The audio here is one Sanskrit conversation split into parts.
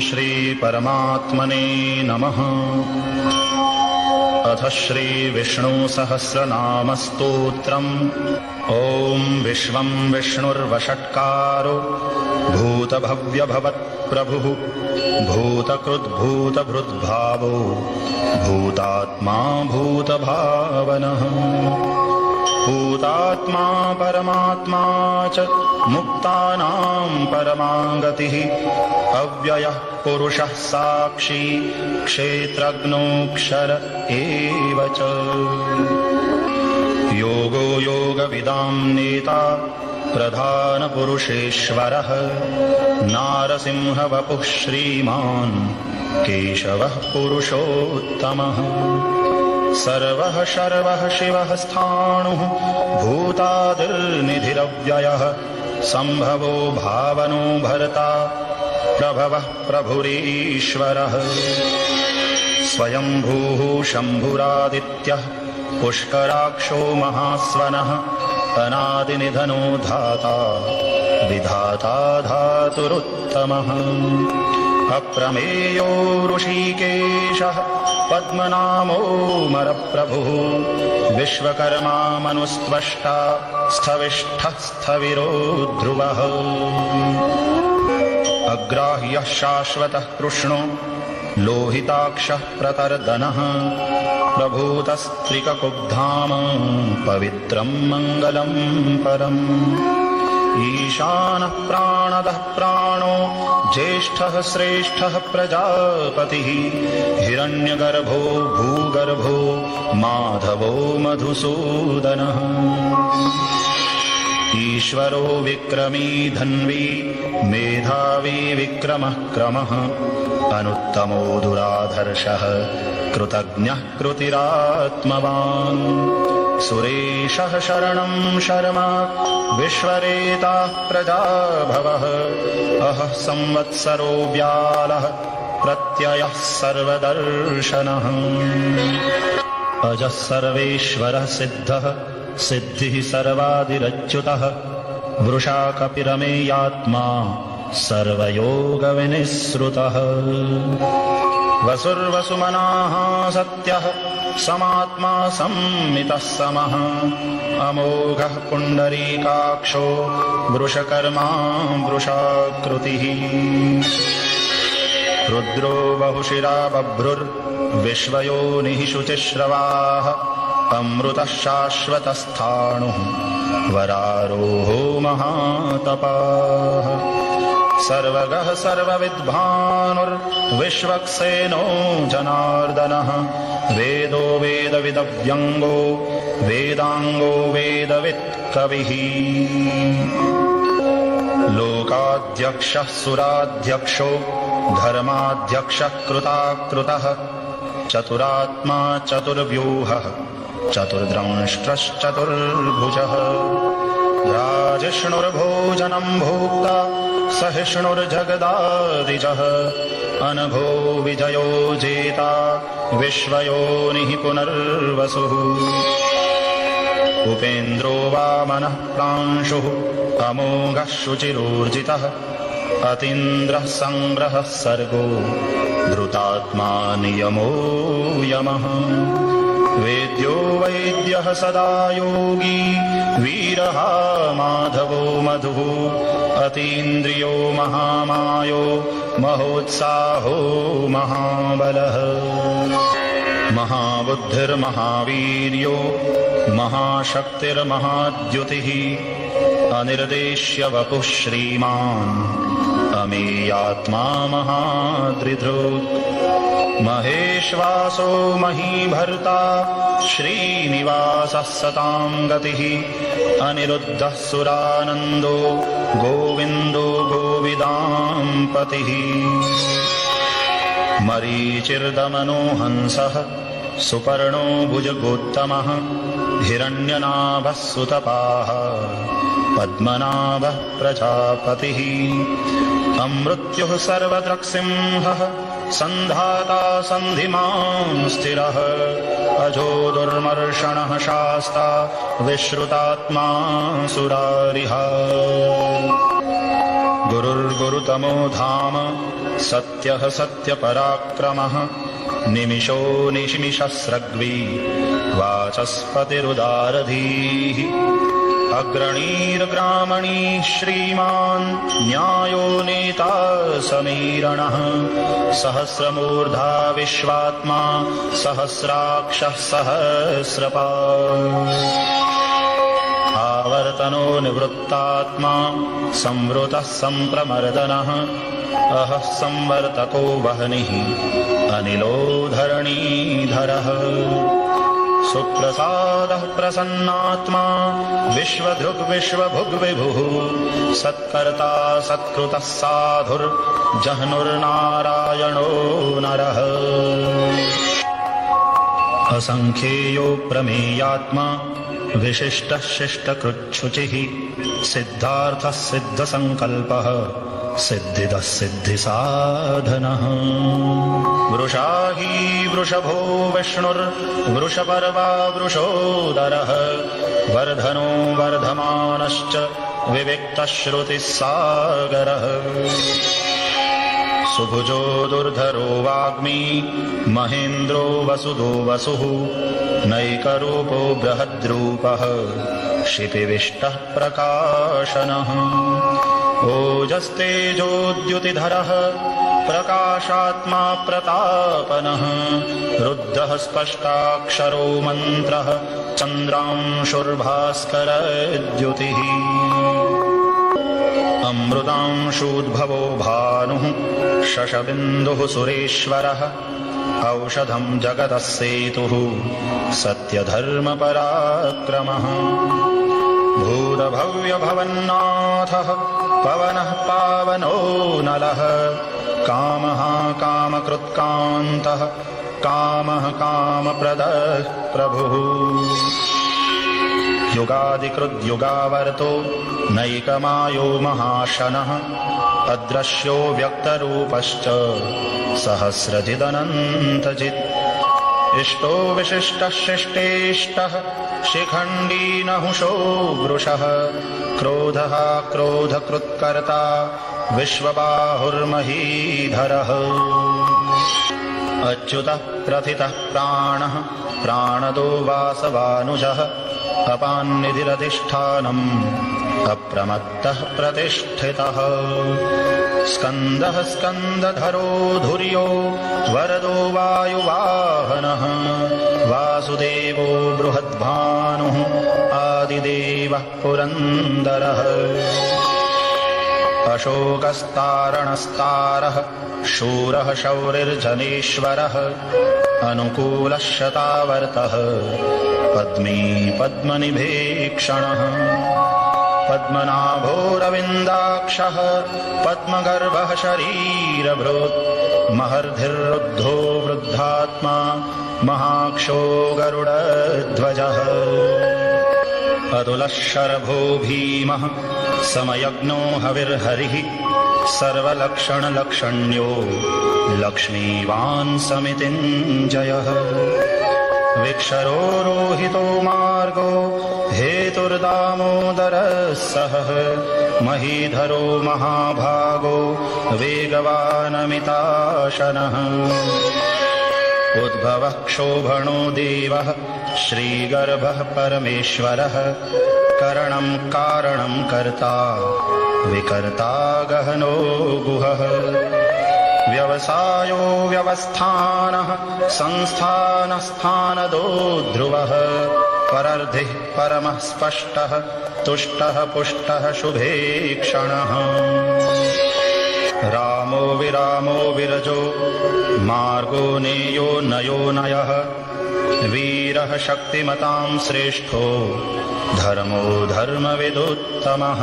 श्रीपरमात्मने नमः। अथ श्रीविष्णुसहस्रनामस्तोत्रम्। ॐ विश्वम् विष्णुर्वषट्कारो। भूतभव्यभवत्प्रभुः। भूतकृद्भूतभृद्भावो। भूतात्मा भूतभावनः भूतात्मा परमात्मा च मुक्तानाम् परमागतिः अव्ययः पुरुषः साक्षी क्षेत्रज्ञोऽक्षर एव च। योगो योगविदाम् नेता प्रधानपुरुषेश्वरः। नारसिंहवपुः श्रीमान् केशवः पुरुषोत्तमः सर्वः शर्वः शिवः स्थाणुः भूतादिर्निधिरव्ययः सम्भवो भावनो भर्ता प्रभवः प्रभुरीश्वरः। स्वयम्भूः शम्भुरादित्यः पुष्कराक्षो महास्वनः अनादिनिधनो धाता विधाता धातुरुत्तमः अप्रमेयो ऋषिकेशः। पद्मनामोमरप्रभुः विश्वकर्मा मनुस्त्वष्टा स्थविष्ठः स्थविरो ध्रुवः अग्राह्यः शाश्वतः कृष्णो लोहिताक्षः प्रतर्दनः। प्रभूतस्त्रिककुब्धाम पवित्रम् मङ्गलम् परम् ईशानः प्राणदः प्राणो ज्येष्ठः श्रेष्ठः प्रजापतिः हिरण्यगर्भो भूगर्भो माधवो मधुसूदनः। ईश्वरो विक्रमी धन्वी मेधावी विक्रमः क्रमः अनुत्तमो दुराधर्षः कृतज्ञः कृतिरात्मवान् सुरेशः शरणं शर्मा। विश्वरेताः प्रजाभवः अहः संवत्सरो व्यालः। प्रत्ययः सर्वदर्शनः। अजः सर्वेश्वरः सिद्धः। सिद्धिः सर्वादिरच्युतः। वृषा कपिरमेयात्मा सर्वयोगविनिःसृतः। वसुर्वसुमनाः सत्यः समात्मा संमितः समः। अमोघः पुण्डरीकाक्षो वृषकर्मा वृषाकृतिः। रुद्रो बहुशिरा बभ्रुर्विश्वयोनिः शुचिश्रवाः। अमृतः शाश्वतस्थाणुः। वरारोहो महातपाः सर्वगः सर्वविद्भानुर्विश्वक्सेनो जनार्दनः। वेदो वेदविदव्यङ्गो वेदाङ्गो वेदवित्कविः। लोकाध्यक्षः सुराध्यक्षो धर्माध्यक्षः कृताकृतः। चतुरात्मा चतुर्व्यूहः चतुर्द्रंष्ट्रश्चतुर्भुजः। राजिष्णुर्भोजनम् भोक्ता सहिष्णुर्जगदादिजः अनघो विजयो जेता विश्वयोनिः पुनर्वसुः। उपेन्द्रो वामनः प्रांशुः अमोघः शुचिरोर्जितः। अतीन्द्रः सङ्ग्रहः सर्गो धृतात्मा नियमो यमः वेद्यो वैद्यः सदा योगी वीरः माधवो मधुः अतीन्द्रियो महामायो महोत्साहो महाबलः। महाबुद्धिर्महावीर्यो महाशक्तिर्महाद्युतिः अनिर्देश्य वपुः श्रीमान्। अमेयात्मा महादृधृक् महेश्वासो महीभर्ता श्रीनिवासः सताम् गतिः अनिरुद्धः सुरानन्दो गोविन्दो गोविदाम् पतिः। मरीचिर्दमनो हंसः सुपर्णो भुजगोत्तमः हिरण्यनाभः सुतपाः पद्मनाभः प्रजापतिः। अमृत्युः सर्वदृक्सिंहः सन्धाता सन्धिमां स्थिरः। अजो दुर्मर्षणः शास्ता विश्रुतात्मा सुरारिः गुरुर्गुरुतमो धाम सत्यः सत्यपराक्रमः। निमिषो निशिनिशस्रग्वी वाचस्पतिरुदारधीः अग्रणीर्ग्रामणी श्रीमान् न्यायो नेता समीरणः। सहस्रमूर्धा विश्वात्मा सहस्राक्षः सहस्रपा आवर्तनो निवृत्तात्मा संवृतः सम्प्रमर्दनः अहः संवर्तको वह्निः अनिलो धरणीधरः सुप्रसादः प्रसन्नात्मा विश्वधृग्विश्वभुग्विभुः सत्कर्ता सत्कृतः साधुर्जह्नुर्नारायणो नरः। असङ्ख्येयो प्रमेयात्मा विशिष्टः शिष्टकृच्छुचिः सिद्धार्थः सिद्धसङ्कल्पः सिद्धिदः सिद्धिसाधनः। वृषा हि वृषभो विष्णुर्वृषपर्वा वृषोदरः। वर्धनो वर्धमानश्च विविक्तश्रुतिः सागरः। सुभुजो दुर्धरो वाग्मी महेन्द्रो वसुदो वसुः नैकरूपो बृहद्रूपः क्षितिविष्टः प्रकाशनः। ओजस्तेजोद्युतिधरः प्रकाशात्मा प्रतापनः। रुद्धः स्पष्टाक्षरो मन्त्रः चन्द्रांशुर्भास्करद्युतिः। अमृतांशूद्भवो भानुः शशबिन्दुः सुरेश्वरः औषधं जगतः सेतुः सत्यधर्मपराक्रमः। भूतभव्यभवन्नाथः पवनः पावनो नलः। कामः कामकृत्कान्तः कामः कामप्रदः प्रभुः। युगादिकृद्युगावर्तो नैकमायो महाशनः अदृश्यो व्यक्तरूपश्च सहस्रजिदनन्तजित्। इष्टो विशिष्टः शिष्टेष्टः शिखण्डी नहुषो वृषः। क्रोधः क्रोधकृत्कर्ता विश्वबाहुर्महीधरः। अच्युतः प्रथितः प्राणः प्राणदो वासवानुजः। अपान्निधिरधिष्ठानम् अप्रमत्तः प्रतिष्ठितः स्कन्दः स्कन्दधरो धुर्यो वरदो वायुवाहनः। वासुदेवो बृहद्भानुः आदिदेवः पुरन्दरः। अशोकस्तारणस्तारः शूरः शौरिर्जनेश्वरः अनुकूलः शतावर्तः पद्मी पद्मनिभीक्षणः पद्मनाभोरविन्दाक्षः पद्मगर्भः शरीरभृत् महर्धिर्रुद्धो वृद्धात्मा महाक्षो गरुडध्वजः अतुलः शरभो भीमः समयज्ञो हविर्हरिः सर्वलक्षणलक्षण्यो लक्ष्मीवान् समितिञ्जयः विक्षरो रोहितो मार्गो हेतुर्दामोदरः सहः महीधरो महाभागो वेगवानमिताशनः। उद्भवः क्षोभणो देवः श्रीगर्भः परमेश्वरः करणं कारणं कर्ता विकर्ता गहनो गुहः व्यवसायो व्यवस्थानः संस्थानस्थानदो ध्रुवः। परर्धिः परमः स्पष्टः तुष्टः पुष्टः शुभे क्षणः। रामो विरामो विरजो मार्गो नेयो नयो नयः। वीरः शक्तिमतां श्रेष्ठो धर्मो धर्मविदुत्तमः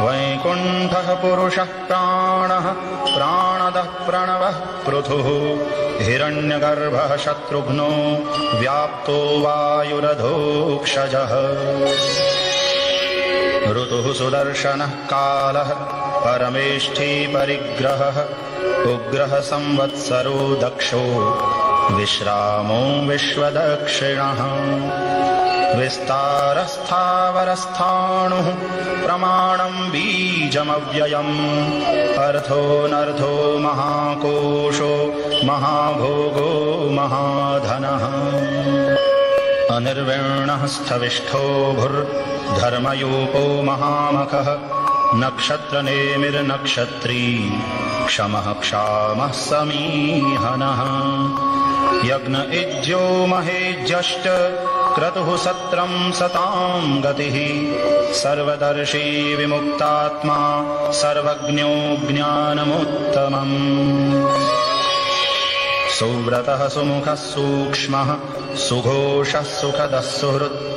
वैकुण्ठः पुरुषः प्राणः प्राणदः प्रणवः पृथुः। हिरण्यगर्भः शत्रुघ्नो व्याप्तो वायुरधोक्षजः ऋतुः सुदर्शनः कालः परमेष्ठी परिग्रहः उग्रः संवत्सरो दक्षो। विश्रामो विश्वदक्षिणः विस्तारस्थावरस्थाणुः प्रमाणम् बीजमव्ययम्। अर्थोऽनर्थो महाकोशो महाभोगो महाधनः। अनिर्विण्णः स्थविष्ठो भुर्धर्मयूपो महामखः। नक्षत्रनेमिर्नक्षत्री क्षमः क्षामः समीहनः यज्ञ इज्यो महेज्यश्च क्रतुः सत्रम् सताम् गतिः। सर्वदर्शी विमुक्तात्मा सर्वज्ञो ज्ञानमुत्तमम्। सुव्रतः सुमुखः सूक्ष्मः सुघोषः सुखदः सुहृत्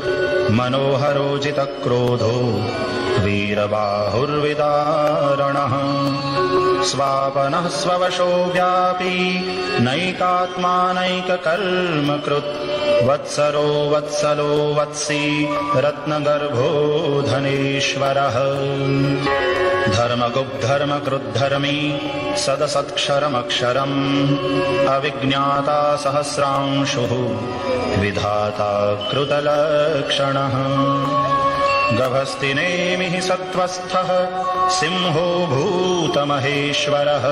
मनोहरोजितक्रोधो वीरबाहुर्विदारणः स्वापनः स्ववशो व्यापी नैकात्मानैककर्मकृत् वत्सरो वत्सलो वत्सी रत्नगर्भो धनेश्वरः धर्मगुग्धर्मकृद्धर्मी सदसत्क्षरमक्षरम्। अविज्ञाता सहस्रांशुः विधाता कृतलक्षणः गभस्तिनेमिः सत्त्वस्थः सिंहो भूतमहेश्वरः।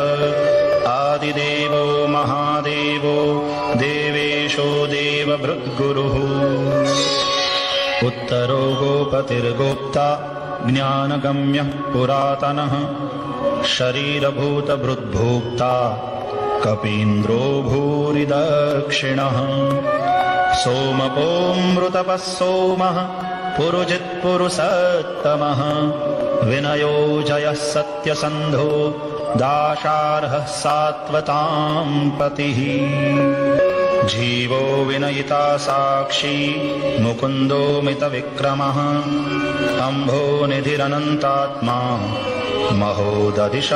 आदिदेवो महादेवो देवेशो देवभृद्गुरुः। उत्तरो गोपतिर्गोप्ता ज्ञानगम्यः पुरातनः। शरीरभूतभृद्भोक्ता कपीन्द्रो भूरिदक्षिणः। सोमपोऽमृतपः सोमः पुरुजित्पुरुषत्तमः विनयो जयः सत्यसन्धो दाशार्हः सात्वताम् पतिः। जीवो विनयिता साक्षी मुकुन्दो मितविक्रमः अम्भो निधिरनन्तात्मा महोदधिशयोऽन्तकः।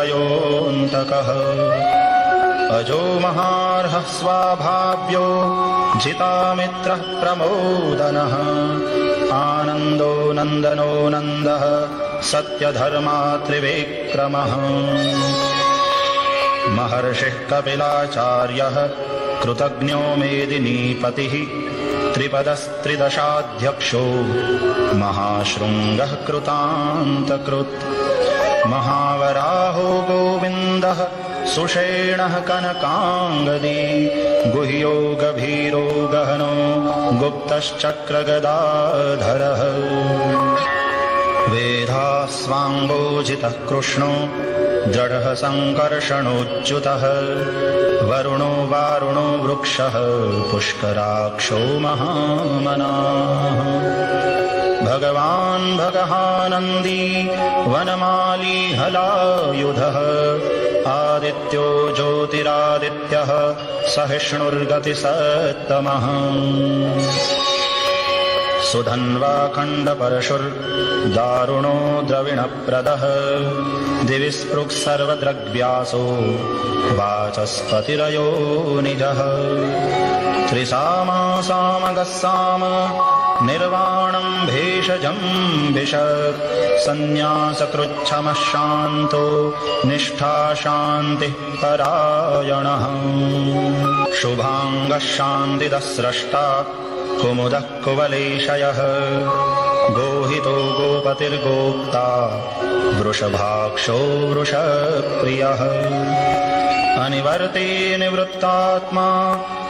अजो महार्हः स्वाभाव्यो जितामित्रः प्रमोदनः आनन्दो नन्दनो नन्दः सत्यधर्मा त्रिविक्रमः। महर्षिः कपिलाचार्यः कृतज्ञो मेदिनीपतिः त्रिपदस्त्रिदशाध्यक्षो महाशृङ्गः कृतान्तकृत्। महावराहो गोविन्दः सुषेणः कनकाङ्गदी गुह्यो गभीरो गहनो गुप्तश्चक्रगदाधरः। वेधास्वाङ्गोजितः कृष्णो दृढः सङ्कर्षणोच्युतः वरुणो वारुणो वृक्षः पुष्कराक्षो महामनाः। भगवान् भगहानन्दी वनमाली हलायुधः आदित्यो ज्योतिरादित्यः सहिष्णुर्गतिसत्तमः सुधन्वाखण्डपरशुर्दारुणो द्रविणप्रदः। दिवि स्पृक् सर्वद्रग्व्यासो वाचस्पतिरयो निजः। त्रिसामासामगः साम निर्वाणम् भेषजम् विश सन्न्यासकृच्छमः शान्तो निष्ठा शान्तिः परायणः। शुभाङ्गः शान्तिदः स्रष्टा कुमुदः कुवलेशयः गोहितो गोपतिर्गोप्ता वृषभाक्षो वृषप्रियः। अनिवर्ते निवृत्तात्मा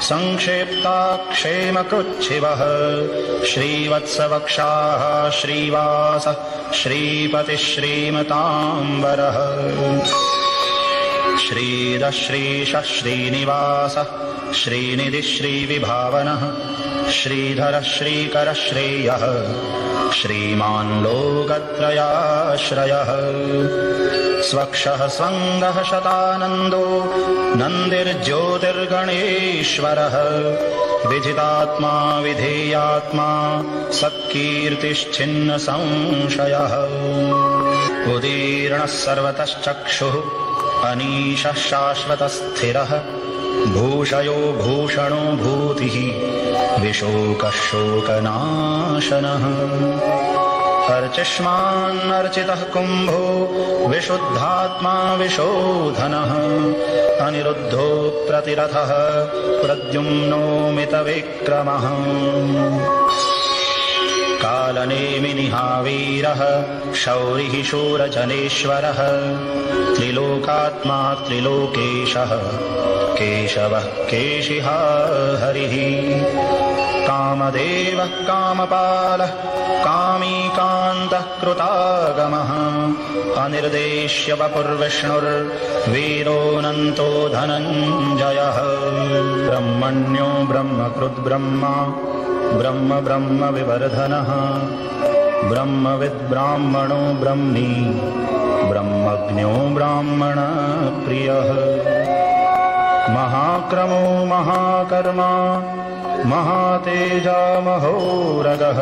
सङ्क्षेप्ता क्षेमकृच्छिवः श्रीवत्सवक्षाः श्रीवासः श्रीपतिः श्रीमताम्बरः। श्रीदः श्रीशः श्रीनिवासः श्रीनिधिः श्रीविभावनः श्रीधरः श्रीकरः श्रेयः। श्रीमान् लोकत्रयाश्रयः। स्वक्षः स्वङ्गः शतानन्दो नन्दिर्ज्योतिर्गणेश्वरः। विजितात्मा विधेयात्मा सत्कीर्तिश्चिन्न संशयः उदीर्णः सर्वतश्चक्षुः अनीशः शाश्वतस्थिरः। भूषयो भूषणो भूतिः विशोकः शोकनाशनः अर्चिष्मान्नर्चितः कुम्भो विशुद्धात्मा विशोधनः। अनिरुद्धो प्रतिरथः प्रद्युम्नो मितविक्रमः कालनेमिनिहावीरः शौरिः शूरजनेश्वरः। त्रिलोकात्मा त्रिलोकेशः। केशवः केशिहा हरिः कामदेवः कामपालः कामीकान्तः कृतागमः। अनिर्देश्य वपुर्विष्णुर्वीरोऽनन्तो धनञ्जयः। ब्रह्मण्यो ब्रह्मकृद्ब्रह्मा ब्रह्म ब्रह्म विवर्धनः। ब्रह्मविद्ब्राह्मणो ब्रह्मी ब्रह्मज्ञो ब्राह्मणप्रियः महाक्रमो महाकर्मा महातेजा महोरगः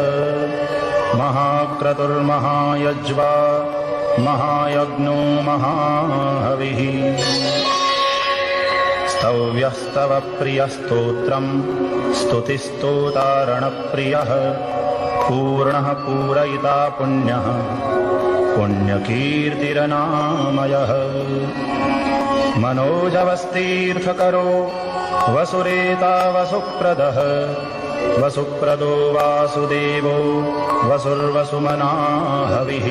महाक्रतुर्महायज्वा महायज्ञो महाहविः। स्तव्यस्तव प्रियस्तोत्रम् स्तुतिस्तोतारणप्रियः। पूर्णः पूरयिता पुण्यः पुण्यकीर्तिरनामयः। मनोजवस्तीर्थकरो वसुरेता वसुप्रदः। वसुप्रदो वासुदेवो वसुर्वसुमना हविः।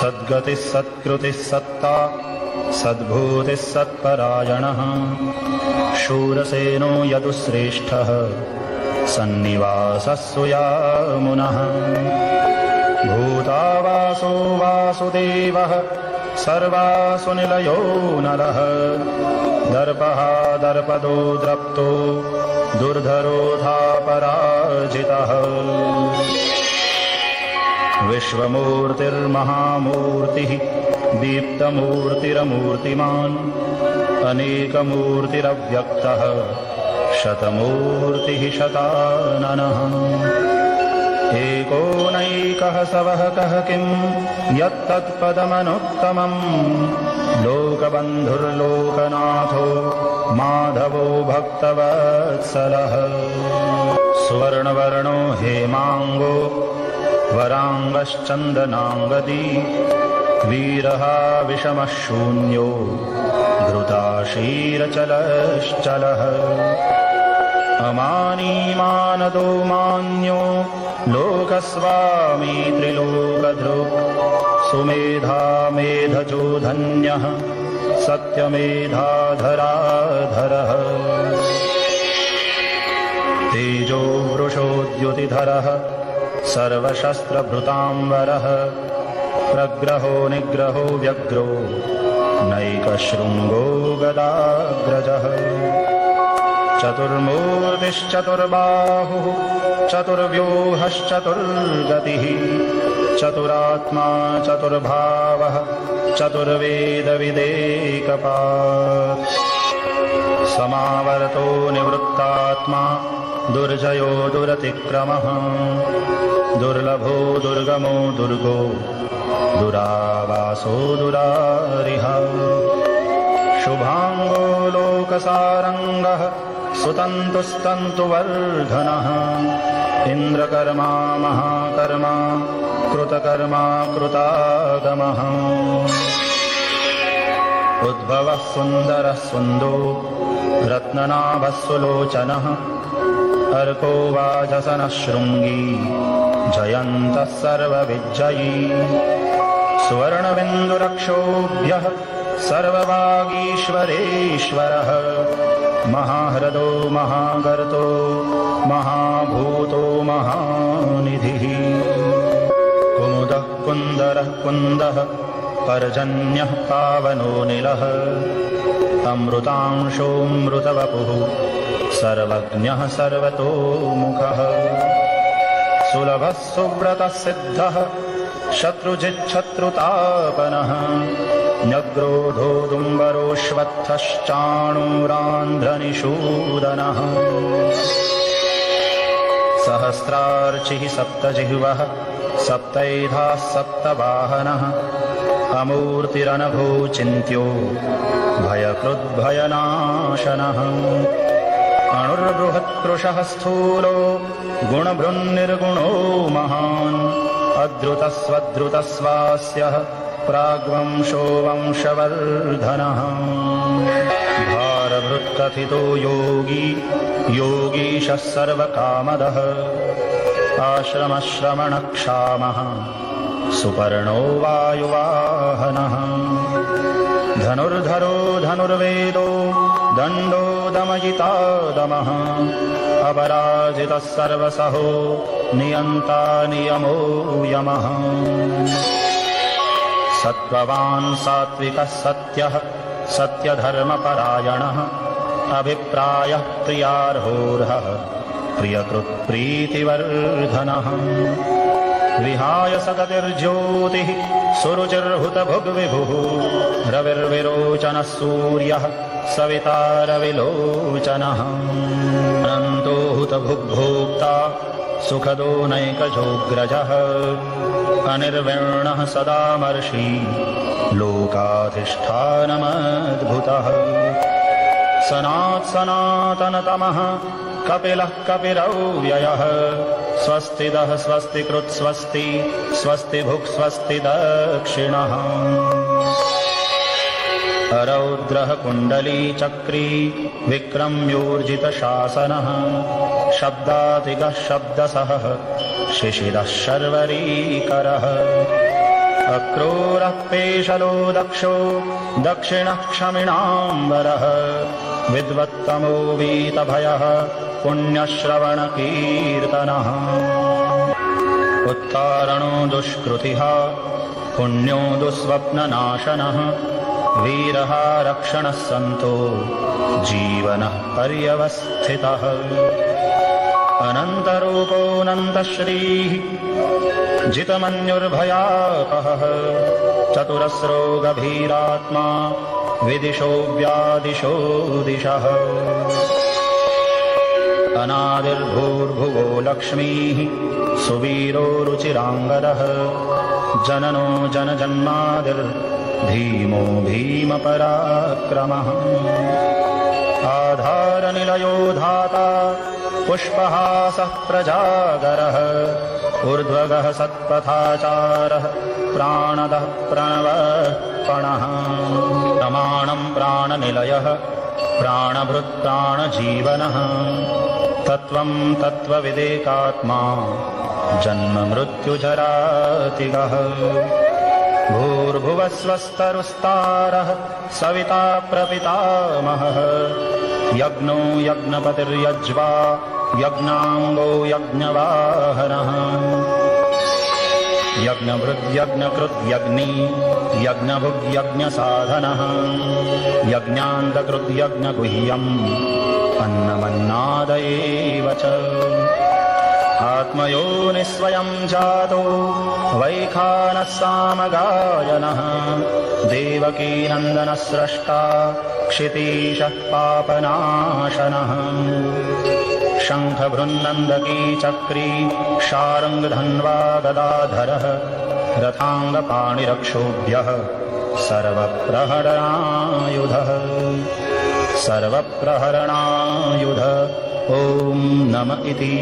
सद्गतिः सत्कृतिः सत्ता सद्भूतिः सत्परायणः। शूरसेनो यदुश्रेष्ठः सन्निवासः सुयामुनः। भूतावासो वासुदेवः सर्वासु निलयो नरः दर्पः दर्पदो द्रप्तो दुर्धरोधापराजितः। विश्वमूर्तिर्महामूर्तिः दीप्तमूर्तिरमूर्तिमान् अनेकमूर्तिरव्यक्तः शतमूर्तिः शताननः एकोनैकः सवः कः किम्? यत्तत्पदमनुत्तमम्। लोकबन्धुर्लोकनाथो माधवो भक्तवत्सलः। सुवर्णवर्णो हेमाङ्गो वराङ्गश्चन्दनाङ्गदी वीरः विषमः शून्यो धृताशीरचलश्चलः अमानीमानदो मान्यो लोकस्वामी त्रिलोकधृक्। सुमेधा मेधजो धन्यः सत्यमेधाधराधरः। तेजो वृषोद्युतिधरः सर्वशस्त्रभृताम्बरः। प्रग्रहो निग्रहो व्यग्रो नैकशृङ्गो गदाग्रजः चतुर्मूर्तिश्चतुर्बाहुः चतुर्व्यूहश्चतुर्गतिः चतुरात्मा चतुर्भावः चतुर्वेदविदेकपात्। समावर्तो निवृत्तात्मा दुर्जयो दुरतिक्रमः। दुर्लभो दुर्गमो दुर्गो दुरावासो दुरारिह। शुभाङ्गो लोकसारङ्गः सुतन्तुस्तन्तुवर्धनः इन्द्रकर्मा महाकर्मा कृतकर्मा कृतागमः। उद्भवः सुन्दरः सुन्दो रत्ननाभः सुलोचनः। अर्को वाजसनः शृङ्गी जयन्तः सर्वविजयी सुवर्णबिन्दुरक्षोभ्यः सर्ववागीश्वरेश्वरः महाह्रदो महागर्तो महाभूतो महानिधिः। कुमुदः कुन्दरः कुन्दः पर्जन्यः पावनोऽनिलः अमृतांशोऽमृतवपुः सर्वज्ञः सर्वतोमुखः। सुलभः सुव्रतः सिद्धः शत्रुजिच्छत्रुतापनः न्यग्रोधोदुम्बरोऽश्वत्थश्चाणूरान्ध्रनिषूदनः सहस्रार्चिः सप्तजिह्वः सप्तैधाः सप्तवाहनः। अमूर्तिरनभो चिन्त्यो भयकृद्भयनाशनः अणुर्बृहत्कृशः स्थूलो गुणभृन्निर्गुणो महान्। अद्रुतस्वद्रुतस्वास्यः प्राग्वंशो वंशवर्धनः भारभृत्कथितो योगी योगीशः सर्वकामदः। आश्रमश्रमणक्षामः सुपर्णो वायुवाहनः। धनुर्धरो धनुर्वेदो दण्डो दमयिता दमः अपराजितः सर्वसहो नियन्ता नियमो यमः सत्त्ववान् सात्विकः सत्यः सत्यधर्मपरायणः अभिप्रायः प्रियार्होर्हः प्रियकृत्प्रीतिवर्धनः। विहाय सगतिर्ज्योतिः सुरुचिर्हुतभुग्विभुः रविर्विरोचनः सूर्यः सविता रविलोचनः अनन्तो हुतभुग्भोक्ता सुखदो नैकजोग्रजः अनिर्विण्णः सदामर्षि लोकाधिष्ठानमद्भुतः। सनात् सनातनतमः। कपिलः कपिरव्ययः। स्वस्तिदः स्वस्ति कृत् स्वस्ति। स्वस्ति भुक् स्वस्ति दक्षिणः। रौद्रः कुण्डली चक्री विक्रम्योर्जितशासनः शब्दातिगः शब्दसः शिशिरः शर्वरीकरः। अक्रूरः पेशलो दक्षो दक्षिणः क्षमिणाम्बरः। विद्वत्तमो वीतभयः पुण्यश्रवणकीर्तनः। उत्तारणो दुष्कृतिः पुण्यो दुःस्वप्ननाशनः। वीरः रक्षणः सन्तो जीवनः पर्यवस्थितः अनन्तरूपोऽनन्तश्रीः जितमन्युर्भयापहः। चतुरस्रो गभीरात्मा विदिशो व्यादिशो दिशः। अनादिर्भूर्भुवो लक्ष्मीः सुवीरो रुचिराङ्गदः। जननो जनजन्मादिर्भीमो भीमपराक्रमः। आधारनिलयो धाता पुष्पहासः प्रजागरः ऊर्ध्वगः सत्पथाचारः प्राणदः प्रणवपणः। प्रमाणम् प्राणनिलयः प्राणभृत्प्राणजीवनः तत्त्वम् तत्त्वविदेकात्मा जन्ममृत्युजरातिगः। भूर्भुवस्वस्तरुस्तारः सविता प्रपितामहः। यज्ञो यज्ञपतिर्यज्वा यज्ञाङ्गो यज्ञवाहनः। यज्ञभृद्यज्ञकृद्यग्नि यज्ञभुग्यज्ञसाधनः। यज्ञान्तकृद्यज्ञगुह्यम् अन्नमन्नादयेव च। आत्मयो निःस्वयम् जातो वैखानः सामगायनः। देवकीनन्दनः स्रष्टा क्षितीशः पापनाशनः शङ्खभृन्नन्दकी चक्री शारङ्गधन्वा गदाधरः रथाङ्गपाणिरक्षोभ्यः सर्वप्रहरणायुधः सर्वप्रहरणायुध। ॐ नम इति